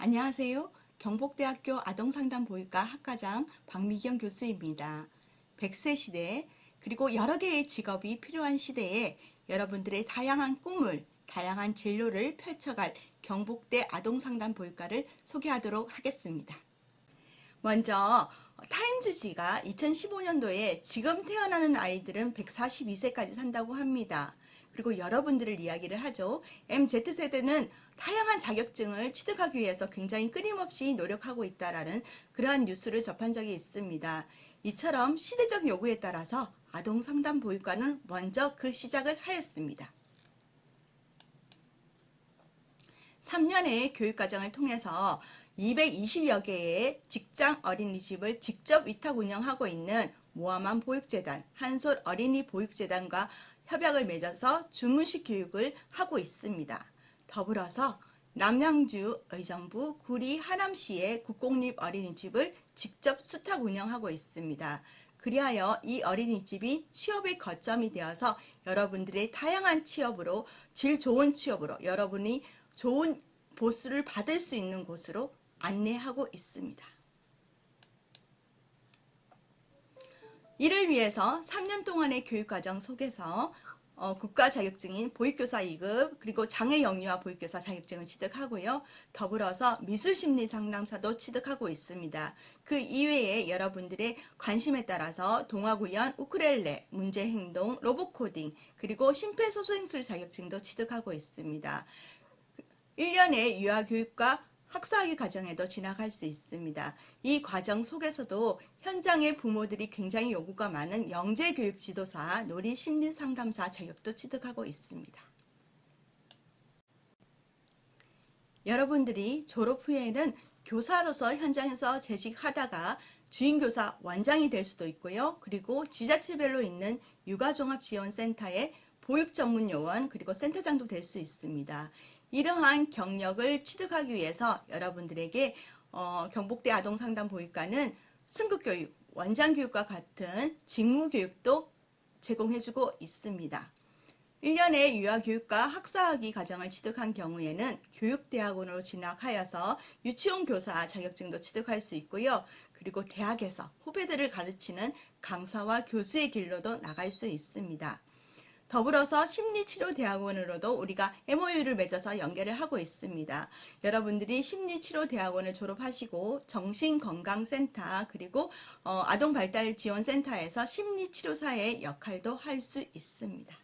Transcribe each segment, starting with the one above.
안녕하세요. 경북대학교 아동상담보육과 학과장 박미경 교수입니다. 100세 시대 그리고 여러 개의 직업이 필요한 시대에 여러분들의 다양한 꿈을 다양한 진로를 펼쳐갈 경북대 아동상담보육과를 소개하도록 하겠습니다. 먼저 타임즈지가 2015년도에 지금 태어나는 아이들은 142세까지 산다고 합니다. 그리고 여러분들을 이야기를 하죠. MZ세대는 다양한 자격증을 취득하기 위해서 굉장히 끊임없이 노력하고 있다라는 그러한 뉴스를 접한 적이 있습니다. 이처럼 시대적 요구에 따라서 아동 상담 보육과는 먼저 그 시작을 하였습니다. 3년의 교육과정을 통해서 220여 개의 직장 어린이집을 직접 위탁 운영하고 있는 모아만 보육재단, 한솔 어린이 보육재단과 협약을 맺어서 주문식 교육을 하고 있습니다. 더불어서 남양주 의정부 구리 하남시의 국공립 어린이집을 직접 수탁 운영하고 있습니다. 그리하여 이 어린이집이 취업의 거점이 되어서 여러분들의 다양한 취업으로 질 좋은 취업으로 여러분이 좋은 보수를 받을 수 있는 곳으로 안내하고 있습니다. 이를 위해서 3년 동안의 교육과정 속에서 어, 국가 자격증인 보육교사 2급 그리고 장애 영유아 보육교사 자격증을 취득하고요. 더불어서 미술심리 상담사도 취득하고 있습니다. 그 이외에 여러분들의 관심에 따라서 동화구연, 우크렐레, 문제행동, 로봇코딩 그리고 심폐소생술 자격증도 취득하고 있습니다. 1년의 유아교육과 학사학위 과정에도 진학할 수 있습니다. 이 과정 속에서도 현장의 부모들이 굉장히 요구가 많은 영재교육 지도사, 놀이 심리 상담사 자격도 취득하고 있습니다. 여러분들이 졸업 후에는 교사로서 현장에서 재직하다가 주임교사 원장이 될 수도 있고요. 그리고 지자체별로 있는 육아종합지원센터의 보육전문요원 그리고 센터장도 될 수 있습니다. 이러한 경력을 취득하기 위해서 여러분들에게 어, 경북대 아동상담보육과는 승급교육, 원장교육과 같은 직무교육도 제공해주고 있습니다. 1년의 유아교육과 학사학위 과정을 취득한 경우에는 교육대학원으로 진학하여서 유치원 교사 자격증도 취득할 수 있고요. 그리고 대학에서 후배들을 가르치는 강사와 교수의 길로도 나갈 수 있습니다. 더불어서 심리치료대학원으로도 우리가 MOU를 맺어서 연계를 하고 있습니다. 여러분들이 심리치료대학원을 졸업하시고 정신건강센터 그리고 어, 아동발달지원센터에서 심리치료사의 역할도 할 수 있습니다.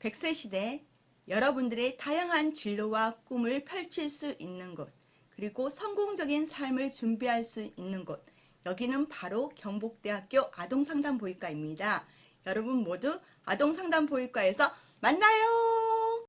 100세 시대 여러분들의 다양한 진로와 꿈을 펼칠 수 있는 곳 그리고 성공적인 삶을 준비할 수 있는 곳 여기는 바로 경북대학교 아동상담보육과입니다. 여러분 모두 아동상담보육과에서 만나요!